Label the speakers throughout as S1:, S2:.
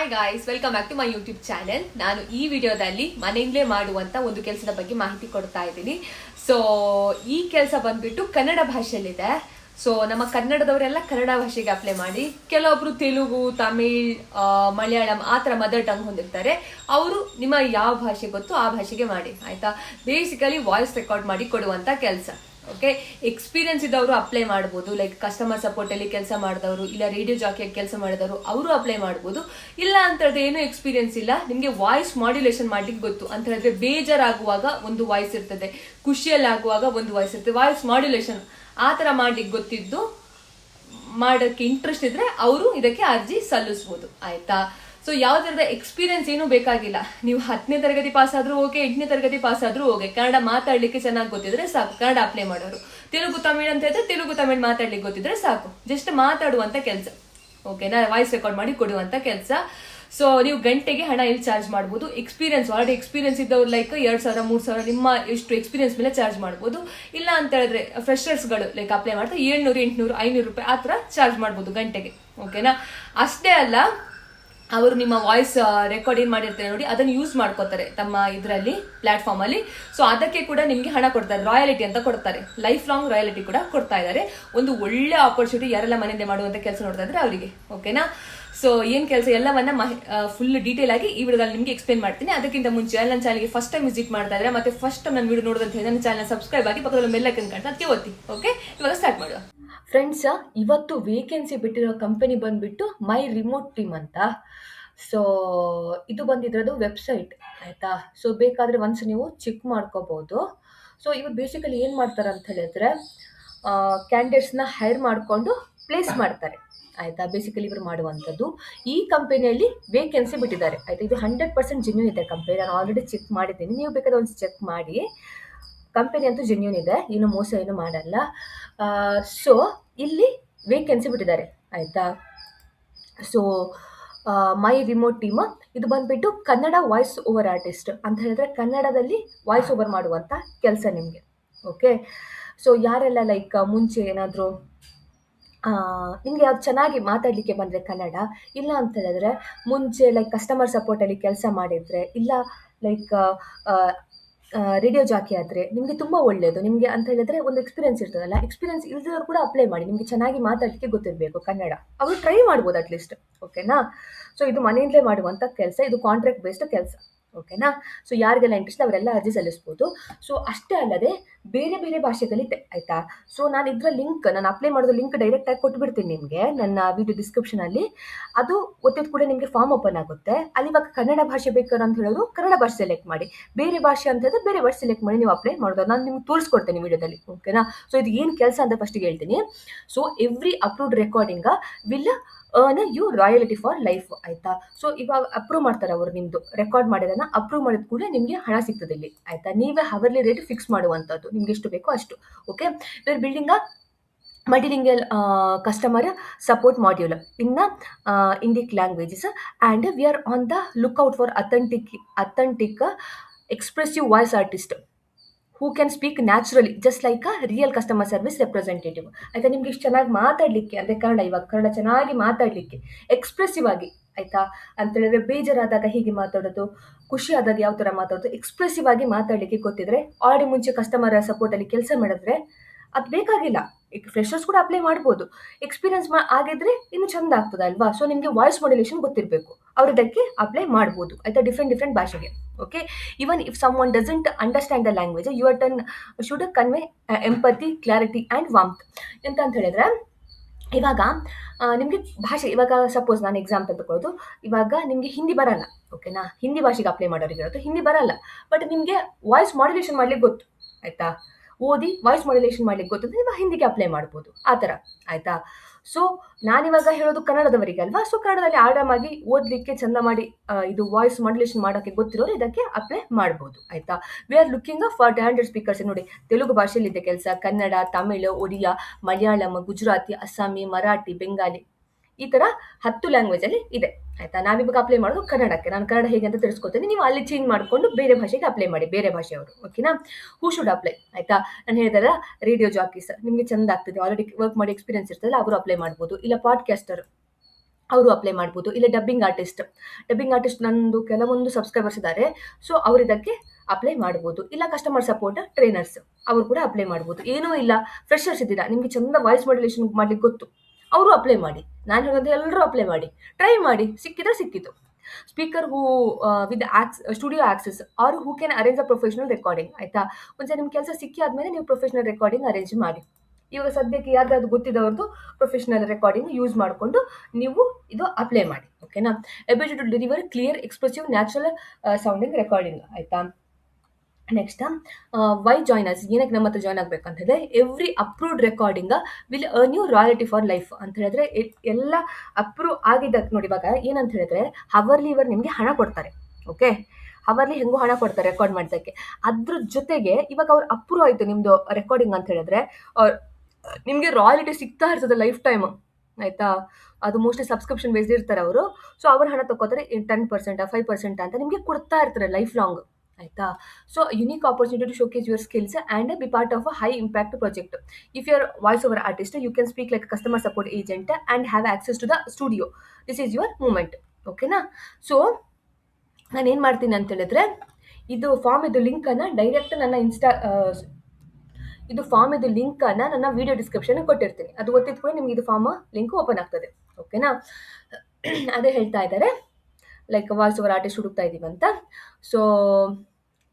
S1: Hi guys welcome back to my YouTube channel ನಾನು ಈ ವಿಡಿಯೋದಲ್ಲಿ ಮನೆಯಿಂದಲೇ ಮಾಡುವಂತ ಒಂದು ಕೆಲಸದ ಬಗ್ಗೆ ಮಾಹಿತಿ ಕೊಡ್ತಾ ಇದ್ದೀನಿ. ಸೊ ಈ ಕೆಲಸ ಬಂದ್ಬಿಟ್ಟು ಕನ್ನಡ ಭಾಷೆಯಲ್ಲಿದೆ. ಸೊ ನಮ್ಮ ಕನ್ನಡದವರೆಲ್ಲ ಕನ್ನಡ ಭಾಷೆಗೆ ಅಪ್ಲೈ ಮಾಡಿ, ಕೆಲವೊಬ್ರು ತೆಲುಗು, ತಮಿಳ್ ಮಲಯಾಳಂ ಆ ಥರ ಮದರ್ ಟಂಗ್ ಹೊಂದಿರ್ತಾರೆ. ಅವರು ನಿಮ್ಮ ಯಾವ ಭಾಷೆ ಗೊತ್ತು ಆ ಭಾಷೆಗೆ ಮಾಡಿ, ಆಯ್ತಾ? ಬೇಸಿಕಲಿ ವಾಯ್ಸ್ ರೆಕಾರ್ಡ್ ಮಾಡಿ ಕೊಡುವಂತ ಕೆಲಸ. ಓಕೆ? ಎಕ್ಸ್ಪೀರಿಯನ್ಸ್ ಇದ್ದವರು ಅಪ್ಲೈ ಮಾಡ್ಬೋದು. ಲೈಕ್ ಕಸ್ಟಮರ್ ಸಪೋರ್ಟ್ ಅಲ್ಲಿ ಕೆಲಸ ಮಾಡಿದವರು, ಇಲ್ಲ ರೇಡಿಯೋ ಜಾಕಿಯಾಗಿ ಕೆಲಸ ಮಾಡಿದವರು, ಅವರು ಅಪ್ಲೈ ಮಾಡ್ಬೋದು. ಇಲ್ಲ ಅಂತ ಹೇಳಿದ್ರೆ ಏನೂ ಎಕ್ಸ್ಪೀರಿಯನ್ಸ್ ಇಲ್ಲ. ನಿಮಗೆ ವಾಯ್ಸ್ ಮಾಡ್ಯುಲೇಷನ್ ಮಾಡ್ಲಿಕ್ಕೆ ಗೊತ್ತು. ಅಂತ ಹೇಳಿದ್ರೆ ಬೇಜಾರಾಗುವಾಗ ಒಂದು ವಾಯ್ಸ್ ಇರ್ತದೆ. ಖುಷಿಯಲ್ಲಿ ಆಗುವಾಗ ಒಂದು ವಾಯ್ಸ್ ಇರ್ತದೆ. ವಾಯ್ಸ್ ಮಾಡ್ಯುಲೇಷನ್ ಆ ಥರ ಮಾಡ್ಲಿಕ್ಕೆ ಗೊತ್ತಿದ್ದು, ಮಾಡೋಕ್ಕೆ ಇಂಟ್ರೆಸ್ಟ್ ಇದ್ರೆ ಅವರು ಇದಕ್ಕೆ ಅರ್ಜಿ ಸಲ್ಲಿಸ್ಬೋದು. ಆಯ್ತಾ? ಸೊ ಯಾವ ಥರದ ಎಕ್ಸ್ಪೀರಿಯನ್ಸ್ ಏನೂ ಬೇಕಾಗಿಲ್ಲ. ನೀವು ಹತ್ತನೇ ತರಗತಿ ಪಾಸ್ ಆದ್ರೂ ಓಕೆ ಎಂಟನೇ ತರಗತಿ ಪಾಸ್ ಆದ್ರೂ ಓಕೆ ಕನ್ನಡ ಮಾತಾಡಲಿಕ್ಕೆ ಚೆನ್ನಾಗಿ ಗೊತ್ತಿದ್ರೆ ಸಾಕು. ಕನ್ನಡ ಅಪ್ಲೈ ಮಾಡೋರು. ತೆಲುಗು, ತಮಿಳ್ ಅಂತ ಹೇಳಿದ್ರೆ ತೆಲುಗು, ತಮಿಳ್ ಮಾತಾಡ್ಲಿಕ್ಕೆ ಗೊತ್ತಿದ್ರೆ ಸಾಕು. ಜಸ್ಟ್ ಮಾತಾಡುವಂಥ ಕೆಲಸ. ಓಕೆನಾ ವಾಯ್ಸ್ ರೆಕಾರ್ಡ್ ಮಾಡಿ ಕೊಡುವಂತ ಕೆಲಸ. ಸೊ ನೀವು ಗಂಟೆಗೆ ಹಣ ಇಲ್ಲಿ ಚಾರ್ಜ್ ಮಾಡ್ಬೋದು? ಎಕ್ಸ್ಪೀರಿಯನ್ಸ್ ಆಲ್ರೆಡಿ ಎಕ್ಸ್ಪೀರಿಯನ್ಸ್ ಇದ್ದವ್ರು ಲೈಕ್ ಎರಡು ಸಾವಿರ, ಮೂರು ಸಾವಿರ, ನಿಮ್ಮ ಎಷ್ಟು ಎಕ್ಸ್ಪೀರಿಯನ್ಸ್ ಮೇಲೆ ಚಾರ್ಜ್ ಮಾಡ್ಬೋದು. ಇಲ್ಲ ಅಂತ ಹೇಳಿದ್ರೆ ಫ್ರೆಶರ್ಸ್ಗಳು ಲೈಕ್ ಅಪ್ಲೈ ಮಾಡ್ತಾರೆ ಏಳ್ನೂರು, ಎಂಟುನೂರು, ಐನೂರು ರೂಪಾಯಿ ಆ ಥರ ಚಾರ್ಜ್ ಮಾಡ್ಬೋದು ಗಂಟೆಗೆ. ಓಕೆನಾ ಅಷ್ಟೇ ಅಲ್ಲ ಅವರು ನಿಮ್ಮ ವಾಯ್ಸ್ ರೆಕಾರ್ಡ್ ಏನ್ ಮಾಡಿರ್ತಾರೆ ನೋಡಿ, ಅದನ್ನು ಯೂಸ್ ಮಾಡ್ಕೋತಾರೆ ತಮ್ಮ ಇದರಲ್ಲಿ ಪ್ಲಾಟ್ಫಾರ್ಮ್ ಅಲ್ಲಿ. ಸೊ ಅದಕ್ಕೆ ಕೂಡ ನಿಮಗೆ ಹಣ ಕೊಡ್ತಾರೆ ರಾಯಲಿಟಿ ಅಂತ ಕೊಡ್ತಾರೆ. ಲೈಫ್ ಲಾಂಗ್ ರಾಯಲಿಟಿ ಕೂಡ ಕೊಡ್ತಾ ಇದ್ದಾರೆ. ಒಂದು ಒಳ್ಳೆ ಆಪರ್ಚುನಿಟಿ ಯಾರೆಲ್ಲ ಮನೆಯಿಂದ ಮಾಡುವಂತ ಕೆಲಸ ನೋಡ್ತಾ ಇದ್ರೆ ಅವರಿಗೆ. ಓಕೆನಾ ಸೊ ಏನ್ ಕೆಲಸ? ಎಲ್ಲವನ್ನ ಫುಲ್ ಡೀಟೇಲ್ ಆಗಿ ಈ ವಿಡಿಯೋದಲ್ಲಿ ನಿಮಗೆ ಎಕ್ಸ್ಪ್ಲೈನ್ ಮಾಡ್ತೀನಿ. ಅದಕ್ಕಿಂತ ಮುಂಚೆ ನನ್ನ ಚಾನಲ್ಗೆ ಫಸ್ಟ್ ಟೈಮ್ ವಿಸಿಟ್ ಮಾಡ್ತಾ ಇದ್ರೆ ಮತ್ತೆ ಫಸ್ಟ್ ಟೈಮ್ ನನ್ನ ವಿಡಿಯೋ ನೋಡಿದಂತ ನನ್ನ ಚಾನಲ್ ಸಬ್ಸ್ಕ್ರೈಬ್ ಆಗಿ ಪಕ್ಕದಲ್ಲಿ ಮೆಲ್ಲಕ್ಕೆ ಕಾಣ್ತಾ ಅದಕ್ಕೆ ಓದಿ ಓಕೆ ಇವಾಗ ಸ್ಟಾರ್ಟ್ ಮಾಡುವ. ಫ್ರೆಂಡ್ಸ್ ಇವತ್ತು ವೇಕೆನ್ಸಿ ಬಿಟ್ಟಿರೋ ಕಂಪನಿ ಬಂದ್ಬಿಟ್ಟು ಮೈ ರಿಮೋಟ್ ಟೀಮ್ ಅಂತ. ಸೊ ಇದು ಬಂದಿದ್ರದು ವೆಬ್ಸೈಟ್ ಆಯಿತಾ? ಸೊ ಬೇಕಾದ್ರೆ ಒನ್ಸ್ ನೀವು ಚೆಕ್ ಮಾಡ್ಕೋಬಹುದು ಸೊ ಇವ್ರು ಬೇಸಿಕಲಿ ಏನು ಮಾಡ್ತಾರೆ ಅಂತ ಹೇಳಿದ್ರೆ ಕ್ಯಾಂಡಿಡೇಟ್ಸ್ನ ಹೈರ್ ಮಾಡಿಕೊಂಡು ಪ್ಲೇಸ್ ಮಾಡ್ತಾರೆ. ಆಯಿತಾ? ಬೇಸಿಕಲಿ ಇವರು ಮಾಡುವಂಥದ್ದು. ಈ ಕಂಪನಿಯಲ್ಲಿ ವೇಕೆನ್ಸಿ ಬಿಟ್ಟಿದ್ದಾರೆ. ಆಯ್ತಾ? ಇದು ಹಂಡ್ರೆಡ್ ಪರ್ಸೆಂಟ್ ಜೆನ್ಯೂನ್ ಇದೆ ಕಂಪನಿ ನಾನು ಆಲ್ರೆಡಿ ಚೆಕ್ ಮಾಡಿದ್ದೀನಿ. ನೀವು ಬೇಕಾದ್ರೆ ಒಂದು ಚೆಕ್ ಮಾಡಿ. ಕಂಪನಿ ಅಂತೂ ಜೆನ್ಯೂನ್ ಇದೆ. ಇನ್ನು ಮೋಸ ಏನು ಮಾಡಲ್ಲ. ಸೊ ಇಲ್ಲಿ ವೇಕೆನ್ಸಿ ಬಿಟ್ಟಿದ್ದಾರೆ, ಆಯಿತಾ? ಸೊ ಮೈ ರಿಮೋಟ್ ಟೀಮ್ ಇದು ಬಂದ್ಬಿಟ್ಟು ಕನ್ನಡ ವಾಯ್ಸ್ ಓವರ್ ಆರ್ಟಿಸ್ಟ್ ಅಂತ ಹೇಳಿದ್ರೆ ಕನ್ನಡದಲ್ಲಿ ವಾಯ್ಸ್ ಓವರ್ ಮಾಡುವಂಥ ಕೆಲಸ ನಿಮಗೆ ಓಕೆ ಸೊ ಯಾರೆಲ್ಲ ಲೈಕ್ ಮುಂಚೆ ಏನಾದರೂ ನಿಮಗೆ ಅದು ಚೆನ್ನಾಗಿ ಮಾತಾಡಲಿಕ್ಕೆ ಬಂದರೆ ಕನ್ನಡ, ಇಲ್ಲ ಅಂತ ಹೇಳಿದ್ರೆ ಮುಂಚೆ ಲೈಕ್ ಕಸ್ಟಮರ್ ಸಪೋರ್ಟಲ್ಲಿ ಕೆಲಸ ಮಾಡಿದರೆ, ಇಲ್ಲ ಲೈಕ್ ರೇಡಿಯೋ ಜಾಕಿ ಆದರೆ ನಿಮಗೆ ತುಂಬ ಒಳ್ಳೆಯದು ನಿಮಗೆ ಅಂತ ಹೇಳಿದ್ರೆ ಒಂದು ಎಕ್ಸ್ಪೀರಿಯನ್ಸ್ ಇರ್ತದಲ್ಲ ಎಕ್ಸ್ಪೀರಿಯನ್ಸ್ ಇಲ್ದಿರೋರು ಕೂಡ ಅಪ್ಲೈ ಮಾಡಿ, ನಿಮಗೆ ಚೆನ್ನಾಗಿ ಮಾತಾಡಲಿಕ್ಕೆ ಗೊತ್ತಿರಬೇಕು ಕನ್ನಡ. ಅವರು ಟ್ರೈ ಮಾಡ್ಬೋದು ಅಟ್ಲೀಸ್ಟ್ ಓಕೆನಾ ಸೊ ಇದು ಮನೆಯಿಂದಲೇ ಮಾಡುವಂಥ ಕೆಲಸ, ಇದು ಕಾಂಟ್ರಾಕ್ಟ್ ಬೇಸ್ಡ್ ಕೆಲಸ. ಓಕೆನಾ ಸೊ ಯಾರಿಗೆಲ್ಲ ಇಂಟ್ರೆಸ್ಟ್ ಅವರೆಲ್ಲ ಅರ್ಜಿ ಸಲ್ಲಿಸ್ಬೋದು. ಸೊ ಅಷ್ಟೇ ಅಲ್ಲದೆ ಬೇರೆ ಬೇರೆ ಭಾಷೆಗಳಿದೆ ಆಯ್ತಾ? ಸೊ ನಾನು ಇದರ ಲಿಂಕ್ ನಾನು ಅಪ್ಲೈ ಮಾಡೋದು ಲಿಂಕ್ ಡೈರೆಕ್ಟಾಗಿ ಕೊಟ್ಬಿಡ್ತೀನಿ ನಿಮಗೆ, ನನ್ನ ವಿಡಿಯೋ ಡಿಸ್ಕ್ರಿಪ್ಷನಲ್ಲಿ ಅದು ಒತ್ತಿದ ಕೂಡ ನಿಮಗೆ ಫಾರ್ಮ್ ಓಪನ್ ಆಗುತ್ತೆ. ಅಲ್ಲಿ ಇವಾಗ ಕನ್ನಡ ಭಾಷೆ ಬೇಕಾದ್ರೆ ಅಂತ ಹೇಳೋದು ಕನ್ನಡ ಭಾಷೆ ಸೆಲೆಕ್ಟ್ ಮಾಡಿ. ಬೇರೆ ಭಾಷೆ ಅಂತ ಹೇಳಿದ್ರೆ ಬೇರೆ ಭಾಷೆ ಸೆಲೆಕ್ಟ್ ಮಾಡಿ ನೀವು ಅಪ್ಲೈ ಮಾಡೋದು. ನಾನು ನಿಮ್ಗೆ ತೋರಿಸ್ಕೊಡ್ತೇನೆ ವಿಡಿಯೋದಲ್ಲಿ ಓಕೆನಾ ಸೊ ಇದು ಏನು ಕೆಲಸ ಅಂತ ಫಸ್ಟಿಗೆ ಹೇಳ್ತೀನಿ. So every approved recording will earn you royalty for life ಆಯ್ತಾ? ಸೊ ಇವಾಗ ಅಪ್ರೂವ್ ಮಾಡ್ತಾರೆ ಅವರು ನಿಮ್ದು ರೆಕಾರ್ಡ್ ಮಾಡಿದನ್ನ ಅಪ್ರೂವ್ ಮಾಡಿದ ಕೂಡ ನಿಮಗೆ ಹಣ ಸಿಗ್ತದೆ ಇಲ್ಲಿ, ಆಯ್ತಾ? ನೀವೇ ಹವರ್ಲಿ ರೇಟ್ ಫಿಕ್ಸ್ ಮಾಡುವಂಥದ್ದು, ನಿಮ್ಗೆ ಎಷ್ಟು ಬೇಕೋ ಅಷ್ಟು ಓಕೆ ಇವ್ರ building multilingual customer support module in Indic languages and we are on the lookout for authentic authentic expressive voice artist who can speak naturally just like a real customer service representative ಆಯ್ತಾ, ನಿಮ್ಗೆ ಇಷ್ಟು ಚೆನ್ನಾಗಿ ಮಾತಾಡಲಿಕ್ಕೆ, ಅಂದರೆ ಕನ್ನಡ, ಇವಾಗ ಕನ್ನಡ ಚೆನ್ನಾಗಿ ಮಾತಾಡಲಿಕ್ಕೆ expressive ಆಗಿ, ಆಯ್ತಾ? ಅಂತ ಹೇಳಿದ್ರೆ ಬೇಜಾರಾದಾಗ ಹೀಗೆ ಮಾತಾಡೋದು, ಖುಷಿ ಆದಾಗ ಯಾವ ಥರ ಮಾತಾಡೋದು ಎಕ್ಸ್ಪ್ರೆಸಿವ್ ಆಗಿ ಮಾತಾಡಲಿಕ್ಕೆ ಗೊತ್ತಿದ್ರೆ, ಆಡಿ ಮುಂಚೆ ಕಸ್ಟಮರ್ ಸಪೋರ್ಟಲ್ಲಿ ಕೆಲಸ ಮಾಡಿದ್ರೆ ಅದು ಬೇಕಾಗಿಲ್ಲ. ಈಗ ಫ್ರೆಶರ್ಸ್ ಕೂಡ ಅಪ್ಲೈ ಮಾಡ್ಬೋದು. ಎಕ್ಸ್ಪೀರಿಯನ್ಸ್ ಮಾ ಆಗಿದ್ರೆ ಇನ್ನು ಚಂದ ಆಗ್ತದ ಅಲ್ವಾ? ಸೊ ನಿಮಗೆ ವಾಯ್ಸ್ ಮಾಡ್ಯುಲೇಷನ್ ಗೊತ್ತಿರಬೇಕು. ಅವ್ರು ಇದಕ್ಕೆ ಅಪ್ಲೈ ಮಾಡ್ಬೋದು. ಆಯಿತಾ? ಡಿಫ್ರೆಂಟ್ ಡಿಫ್ರೆಂಟ್ ಭಾಷೆಗೆ. Okay even if someone doesn't understand the language your tone should convey empathy clarity and warmth ಎಂತ ಅಂತ ಹೇಳಿದ್ರೆ, ಇವಾಗ ನಿಮಗೆ ಭಾಷೆ ಇವಾಗ ಸಪೋಸ್ ನಾನು ಎಕ್ಸಾಮ್ ತಗೊಳ್ಳೋದು ಇವಾಗ ನಿಮಗೆ ಹಿಂದಿ ಬರಲ್ಲ. ಓಕೆನಾ ಹಿಂದಿ ಭಾಷೆಗೆ ಅಪ್ಲೈ ಮಾಡೋರಿಗೆ ಹಿಂದಿ ಬರಲ್ಲ. ಬಟ್ ನಿಮಗೆ ವಾಯ್ಸ್ ಮಾಡ್ಯುಲೇಷನ್ ಮಾಡ್ಲಿಕ್ಕೆ ಗೊತ್ತು. ಆಯ್ತಾ? ಓದಿ ವಾಯ್ಸ್ ಮಾಡ್ಯುಲೇಷನ್ ಮಾಡ್ಲಿಕ್ಕೆ ಗೊತ್ತಿದ್ರೆ ನೀವು ಹಿಂದಿಗೆ ಅಪ್ಲೈ ಮಾಡ್ಬೋದು. ಆ ಥರ, ಆಯ್ತಾ? ಸೊ ನಾನಿವಾಗ ಹೇಳೋದು ಕನ್ನಡದವರಿಗೆ ಅಲ್ವಾ? ಸೊ ಕನ್ನಡದಲ್ಲಿ ಆರಾಮಾಗಿ ಓದಲಿಕ್ಕೆ ಚಂದ ಮಾಡಿ ಇದು ವಾಯ್ಸ್ ಮಾಡ್ಯುಲೇಷನ್ ಮಾಡೋಕ್ಕೆ ಗೊತ್ತಿರೋರು ಇದಕ್ಕೆ ಅಪ್ಲೈ ಮಾಡ್ಬೋದು, ಆಯ್ತಾ? We are looking for hundred speakers ನೋಡಿ, ತೆಲುಗು ಭಾಷೆಯಲ್ಲಿದ್ದ ಕೆಲಸ, ಕನ್ನಡ, ತಮಿಳು ಒಡಿಯಾ ಮಲಯಾಳಂ, ಗುಜರಾತಿ, ಅಸ್ಸಾಮಿ, ಮರಾಠಿ, ಬೆಂಗಾಲಿ ಈ ತರ ಹತ್ತು ಲ್ಯಾಂಗ್ವೇಜಲ್ಲಿ ಇದೆ. ಆಯ್ತಾ? ನಾವಿವಾಗ ಅಪ್ಲೈ ಮಾಡೋದು ಕನ್ನಡಕ್ಕೆ. ನಾನು ಕನ್ನಡ ಹೇಗೆ ಅಂತ ತಿಳಿಸ್ಕೊತೀನಿ ನೀವು ಅಲ್ಲಿ ಚೇಂಜ್ ಮಾಡಿಕೊಂಡು ಬೇರೆ ಭಾಷೆಗೆ ಅಪ್ಲೈ ಮಾಡಿ, ಬೇರೆ ಭಾಷೆಯವರು. ಓಕೆನಾ ಹೂ ಶುಡ್ ಅಪ್ಲೈ ಆಯ್ತಾ? ನಾನು ಹೇಳಿದಾರ ರೇಡಿಯೋ ಜಾಕೀಸ್ ನಿಮಗೆ ಚಂದ ಆಗ್ತದೆ. ಆಲ್ರೆಡಿ ವರ್ಕ್ ಮಾಡಿ ಎಕ್ಸ್ಪೀರಿಯನ್ಸ್ ಇರ್ತದಲ್ಲ, ಅವರು ಅಪ್ಲೈ ಮಾಡ್ಬೋದು. ಇಲ್ಲ ಪಾಡ್ಕ್ಯಾಸ್ಟರ್ ಅವರು ಅಪ್ಲೈ ಮಾಡ್ಬೋದು. ಇಲ್ಲ ಡಬ್ಬಿಂಗ್ ಆರ್ಟಿಸ್ಟ್ ಡಬ್ಬಿಂಗ್ ಆರ್ಟಿಸ್ಟ್ ನಂದು ಕೆಲವೊಂದು ಸಬ್ಸ್ಕ್ರೈಬರ್ಸ್ ಇದ್ದಾರೆ. ಸೊ ಅವ್ರು ಇದಕ್ಕೆ ಅಪ್ಲೈ ಮಾಡ್ಬೋದು. ಇಲ್ಲ ಕಸ್ಟಮರ್ ಸಪೋರ್ಟ್ ಟ್ರೈನರ್ಸ್ ಅವರು ಕೂಡ ಅಪ್ಲೈ ಮಾಡ್ಬೋದು. ಏನೂ ಇಲ್ಲ. ಫ್ರೆಶರ್ಸ್ ಇದ್ದೀರಾ? ನಿಮಗೆ ಚಂದ ವಾಯ್ಸ್ ಮಾಡ್ಯುಲೇಷನ್ ಮಾಡ್ಲಿಕ್ಕೆ ಗೊತ್ತು. ಅವರು ಅಪ್ಲೈ ಮಾಡಿ. ನಾನು ಹೇಳೋದು ಎಲ್ಲರೂ ಅಪ್ಲೈ ಮಾಡಿ. ಟ್ರೈ ಮಾಡಿ. ಸಿಕ್ಕಿದ್ರೆ ಸಿಕ್ಕಿತು. Speaker who with ax studio access or who can arrange a professional recording ಆಯ್ತಾ? ಒಂದ್ಸಲ ನಿಮ್ಮ ಕೆಲಸ ಸಿಕ್ಕಿ ಆದ್ಮೇಲೆ ನೀವು ಪ್ರೊಫೆಷನಲ್ ರೆಕಾರ್ಡಿಂಗ್ ಅರೇಂಜ್ ಮಾಡಿ. ಇವಾಗ ಸದ್ಯಕ್ಕೆ ಯಾರ್ದಾದ್ರು ಗೊತ್ತಿದ್ದವ್ರದ್ದು ಪ್ರೊಫೆಷನಲ್ ರೆಕಾರ್ಡಿಂಗ್ ಯೂಸ್ ಮಾಡಿಕೊಂಡು ನೀವು ಇದು ಅಪ್ಲೈ ಮಾಡಿ. ಓಕೆನಾ ability to deliver clear expressive natural sounding recording ಆಯ್ತಾ? ನೆಕ್ಸ್ಟ್ ವೈ ಜಾಯ್ನರ್ಸ್ ಏನಕ್ಕೆ ನಮ್ಮ ಹತ್ರ ಜಾಯ್ನ್ ಅಂತ ಹೇಳಿದ್ರೆ every approved recording will earn you royalty for life ಅಂತ ಹೇಳಿದ್ರೆ ಎಲ್ಲ ಅಪ್ರೂವ್ ಆಗಿದ್ದಕ್ಕೆ ನೋಡಿ ಇವಾಗ ಏನಂತ ಹೇಳಿದ್ರೆ ಹವರ್ಲಿ ಇವರು ನಿಮಗೆ ಹಣ ಕೊಡ್ತಾರೆ ಓಕೆ ಅವರ್ಲಿ ಹೆಂಗೂ ಹಣ ಕೊಡ್ತಾರೆ ರೆಕಾರ್ಡ್ ಮಾಡೋದಕ್ಕೆ ಅದ್ರ ಜೊತೆಗೆ ಇವಾಗ ಅವ್ರು ಅಪ್ರೂವ್ ಆಯಿತು ನಿಮ್ಮದು ರೆಕಾರ್ಡಿಂಗ್ ಅಂತ ಹೇಳಿದ್ರೆ ನಿಮಗೆ ರಾಯಲ್ಟಿ ಸಿಗ್ತಾ ಇರ್ತದೆ ಲೈಫ್ ಟೈಮ್ ಆಯಿತಾ? ಅದು ಮೋಸ್ಟ್ಲಿ ಸಬ್ಸ್ಕ್ರಿಪ್ಷನ್ ಬೇಸ್ಡ್ ಇರ್ತಾರೆ ಅವರು. ಸೊ ಅವ್ರ ಹಣ ತಗೋತಾರೆ ಟೆನ್ ಪರ್ಸೆಂಟ್ ಫೈವ್ ಪರ್ಸೆಂಟ್ ಅಂತ ನಿಮಗೆ ಕೊಡ್ತಾ ಇರ್ತಾರೆ ಲೈಫ್ ಲಾಂಗ್ ಆಯ್ತಾ? So unique opportunity to showcase your skills and be part of a high impact project if your voice over artist you can speak like customer support agent and have access to the studio this is your moment ಓಕೆನಾ so ನಾನು ಏನು ಮಾಡ್ತೀನಿ ಅಂತ ಹೇಳಿದ್ರೆ, ಇದು form ಇದು ಲಿಂಕನ್ನು direct ನನ್ನ ಇನ್ಸ್ಟಾ ಇದು ಫಾರ್ಮ್ ಇದು ಲಿಂಕನ್ನು ನನ್ನ ವಿಡಿಯೋ ಡಿಸ್ಕ್ರಿಪ್ಷನ್ ಕೊಟ್ಟಿರ್ತೀನಿ. ಅದು ಗೊತ್ತಿದ್ದ ಕೂಡ ನಿಮ್ಗೆ ಇದು ಫಾರ್ಮ್ ಲಿಂಕ್ ಓಪನ್ ಆಗ್ತದೆ. ಓಕೆನಾ ಅದೇ ಹೇಳ್ತಾ ಇದ್ದಾರೆ ಲೈಕ್ ವಾಯ್ಸ್ ಓವರ್ ಆರ್ಟಿಸ್ಟ್ ಹುಡುಕ್ತಾ ಇದ್ದೀವಿ ಅಂತ. So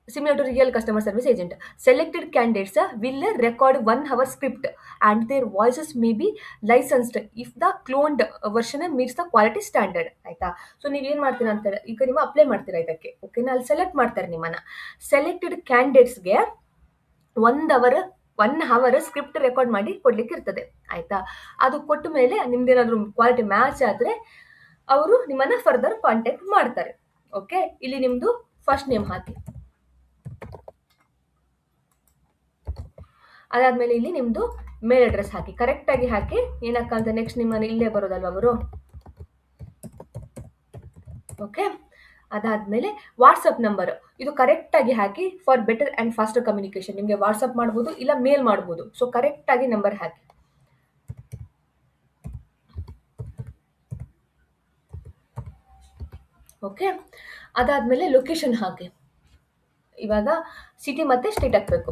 S1: to real customer service agent selected candidates will record one hour script and their voices may be licensed if the cloned version meets the quality standard ಆಯ್ತಾ? So ನೀವೇನು ಮಾಡ್ತೀರಾ ಅಂತ ಈಗ ನೀವು apply ಮಾಡ್ತೀರಾ ಇದಕ್ಕೆ? ಓಕೆನಾ ಅಲ್ಲಿ ಸೆಲೆಕ್ಟ್ ಮಾಡ್ತಾರೆ ನಿಮ್ಮನ್ನ. ಸೆಲೆಕ್ಟೆಡ್ ಕ್ಯಾಂಡಿಡೇಟ್ಸ್ಗೆ ಒಂದು hour one hour script record ಮಾಡಿ ಕೊಡ್ಲಿಕ್ಕೆ ಇರ್ತದೆ, ಆಯ್ತಾ? ಅದು ಕೊಟ್ಟ ಮೇಲೆ ನಿಮ್ದೇನಾದ್ರೂ ಕ್ವಾಲಿಟಿ ಮ್ಯಾಚ್ ಆದರೆ ಅವರು ನಿಮ್ಮನ್ನ ಫರ್ದರ್ ಕಾಂಟ್ಯಾಕ್ಟ್ ಮಾಡ್ತಾರೆ ಓಕೆ ಇಲ್ಲಿ ನಿಮ್ಮದು ಫಸ್ಟ್ ನೇಮ್ ಹಾಕಿ. ಅದಾದ್ಮೇಲೆ ಇಲ್ಲಿ ನಿಮ್ಮದು ಮೇಲ್ ಅಡ್ರೆಸ್ ಹಾಕಿ. ಕರೆಕ್ಟಾಗಿ ಹಾಕಿ. ಏನಕ್ಕಂತ ನೆಕ್ಸ್ಟ್ ನಿಮ್ಮನ್ನು ಇಲ್ಲೇ ಬರೋದಲ್ವ ಅವರು ಓಕೆ ಅದಾದಮೇಲೆ ವಾಟ್ಸಪ್ ನಂಬರ್ ಇದು ಕರೆಕ್ಟಾಗಿ ಹಾಕಿ for better and faster communication ನಿಮಗೆ ವಾಟ್ಸಪ್ ಮಾಡ್ಬೋದು, ಇಲ್ಲ ಮೇಲ್ ಮಾಡ್ಬೋದು. ಸೊ ಕರೆಕ್ಟಾಗಿ ನಂಬರ್ ಹಾಕಿ. ಓಕೆ ಅದಾದಮೇಲೆ ಲೊಕೇಶನ್ ಹಾಕಿ. ಇವಾಗ ಸಿಟಿ ಮತ್ತು ಸ್ಟೇಟ್ ಹಾಕಬೇಕು.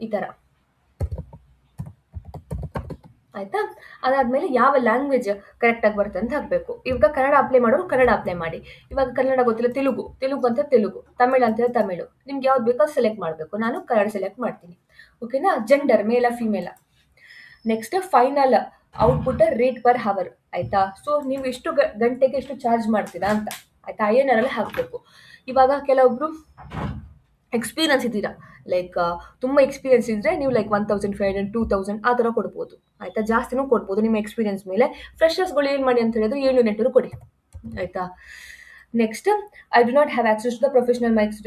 S1: ಈ ಥರ ಆಯ್ತಾ? ಅದಾದ್ಮೇಲೆ ಯಾವ ಲ್ಯಾಂಗ್ವೇಜ್ ಕರೆಕ್ಟಾಗಿ ಬರುತ್ತೆ ಅಂತ ಹಾಕಬೇಕು. ಇವಾಗ ಕನ್ನಡ ಅಪ್ಲೈ ಮಾಡೋರು ಕನ್ನಡ ಅಪ್ಲೈ ಮಾಡಿ. ಇವಾಗ ಕನ್ನಡ ಗೊತ್ತಿಲ್ಲ, ತೆಲುಗು. ತೆಲುಗು ಅಂತ ತೆಲುಗು. ತಮಿಳು ಅಂತ ತಮಿಳು. ನಿಮ್ಗೆ ಯಾವ್ದು ಬೇಕೋ ಸೆಲೆಕ್ಟ್ ಮಾಡಬೇಕು. ನಾನು ಕನ್ನಡ ಸೆಲೆಕ್ಟ್ ಮಾಡ್ತೀನಿ. ಓಕೆನಾ gender male female next final output rate per hour ಆಯ್ತಾ? ಸೊ ನೀವು ಎಷ್ಟು ಗಂಟೆಗೆ ಎಷ್ಟು ಚಾರ್ಜ್ ಮಾಡ್ತೀರಾ ಅಂತ. ಆಯ್ತಾ? ಐ ಎನ್ ಆರಲ್ಲಿ ಹಾಕಬೇಕು. ಇವಾಗ ಕೆಲವೊಬ್ರು ಎಕ್ಸ್ಪೀರಿಯನ್ಸ್ ಇದ್ದೀರಾ? ಲೈಕ್ ತುಂಬ ಎಕ್ಸ್ಪೀರಿಯನ್ಸ್ ಇದ್ದರೆ ನೀವು like one thousand five hundred two thousand ಆ ಥರ ಕೊಡ್ಬೋದು. ಆಯಿತಾ? ಜಾಸ್ತಿನೂ ಕೊಡ್ಬೋದು ನಿಮ್ಮ ಎಕ್ಸ್ಪೀರಿಯನ್ಸ್ ಮೇಲೆ. ಫ್ರೆಶರ್ಸ್ಗಳು ಏನು ಮಾಡಿ ಅಂತ ಹೇಳಿದ್ರೆ ಎಂಟುನೂರು ಕೊಡಿ. ಆಯಿತಾ? Next I do not have access to the professional mics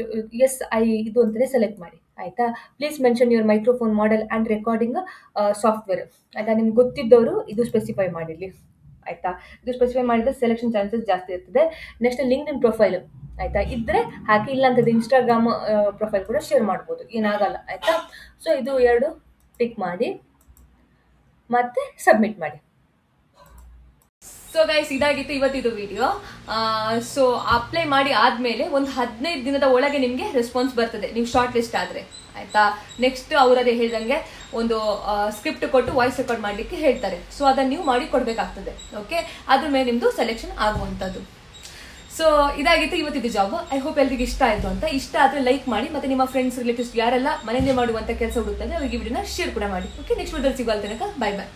S1: S I ಇದು ಅಂತಲೇ ಸೆಲೆಕ್ಟ್ ಮಾಡಿ. ಆಯಿತಾ? Please mention your microphone model and recording software ಆಯಿತಾ? ನಿಮ್ಗೆ ಗೊತ್ತಿದ್ದವರು ಇದು ಸ್ಪೆಸಿಫೈ ಮಾಡಿರಲಿ. ಆಯಿತಾ? ಇದು ಸ್ಪೆಸಿಫೈ ಮಾಡಿದ್ರೆ ಸೆಲೆಕ್ಷನ್ ಚಾನ್ಸಸ್ ಜಾಸ್ತಿ ಇರ್ತದೆ. ನೆಕ್ಸ್ಟ್ ಲಿಂಕ್ ಇನ್ ಪ್ರೊಫೈಲ್ ಆಯಿತಾ? ಇದ್ದರೆ ಹಾಕಿ ಇಲ್ಲ ಅಂತದ್ದು ಇನ್ಸ್ಟಾಗ್ರಾಮ್ ಪ್ರೊಫೈಲ್ ಕೂಡ ಶೇರ್ ಮಾಡ್ಬೋದು. ಏನಾಗಲ್ಲ, ಆಯಿತಾ? ಸೊ ಇದು ಎರಡು ಟಿಕ್ ಮಾಡಿ, ಮತ್ತೆ ಸಬ್ಮಿಟ್ ಮಾಡಿ. ಸೊ ಗೈಸ್ ಇದಾಗಿತ್ತು ಇವತ್ತಿದು ವಿಡಿಯೋ ಸೊ ಅಪ್ಲೈ ಮಾಡಿ ಆದ್ಮೇಲೆ ಒಂದು ಹದಿನೈದು ದಿನದ ಒಳಗೆ ನಿಮಗೆ ರೆಸ್ಪಾನ್ಸ್ ಬರ್ತದೆ. ನೀವು ಶಾರ್ಟ್ ಲಿಸ್ಟ್ ಆದರೆ, ಆಯಿತಾ? ನೆಕ್ಸ್ಟ್ ಅವರದೇ ಹೇಳ್ದಂಗೆ ಒಂದು ಸ್ಕ್ರಿಪ್ಟ್ ಕೊಟ್ಟು ವಾಯ್ಸ್ ರೆಕಾರ್ಡ್ ಮಾಡಲಿಕ್ಕೆ ಹೇಳ್ತಾರೆ. ಸೊ ಅದನ್ನು ನೀವು ಮಾಡಿ ಕೊಡಬೇಕಾಗ್ತದೆ ಓಕೆ ಅದ್ರ ಮೇಲೆ ನಿಮ್ಮದು ಸೆಲೆಕ್ಷನ್ ಆಗುವಂಥದ್ದು ಸೊ ಇದಾಗಿತ್ತು ಇವತ್ತಿದ್ದು ಜಾಬ್ ಐ ಹೋಪ್ ಎಲ್ರಿಗೂ ಇಷ್ಟ ಆಯಿತು ಅಂತ. ಇಷ್ಟ ಆದರೆ ಲೈಕ್ ಮಾಡಿ, ಮತ್ತೆ ನಿಮ್ಮ ಫ್ರೆಂಡ್ಸ್ ರಿಲೇಟಿವ್ಸ್ ಯಾರೆಲ್ಲ ಮನೆಯಲ್ಲೇ ಮಾಡುವಂಥ ಕೆಲಸ ಹುಡುಕ್ತಾರೆ, ಅವರಿಗೆ ವಿಡಿಯೋನ ಶೇರ್ ಕೂಡ ಮಾಡಿ. ಓಕೆ ನೆಕ್ಸ್ಟ್ ವಿಡಿಯೋದಲ್ಲಿ ಸಿಗುವ ತನಕ ಬೈ ಬೈ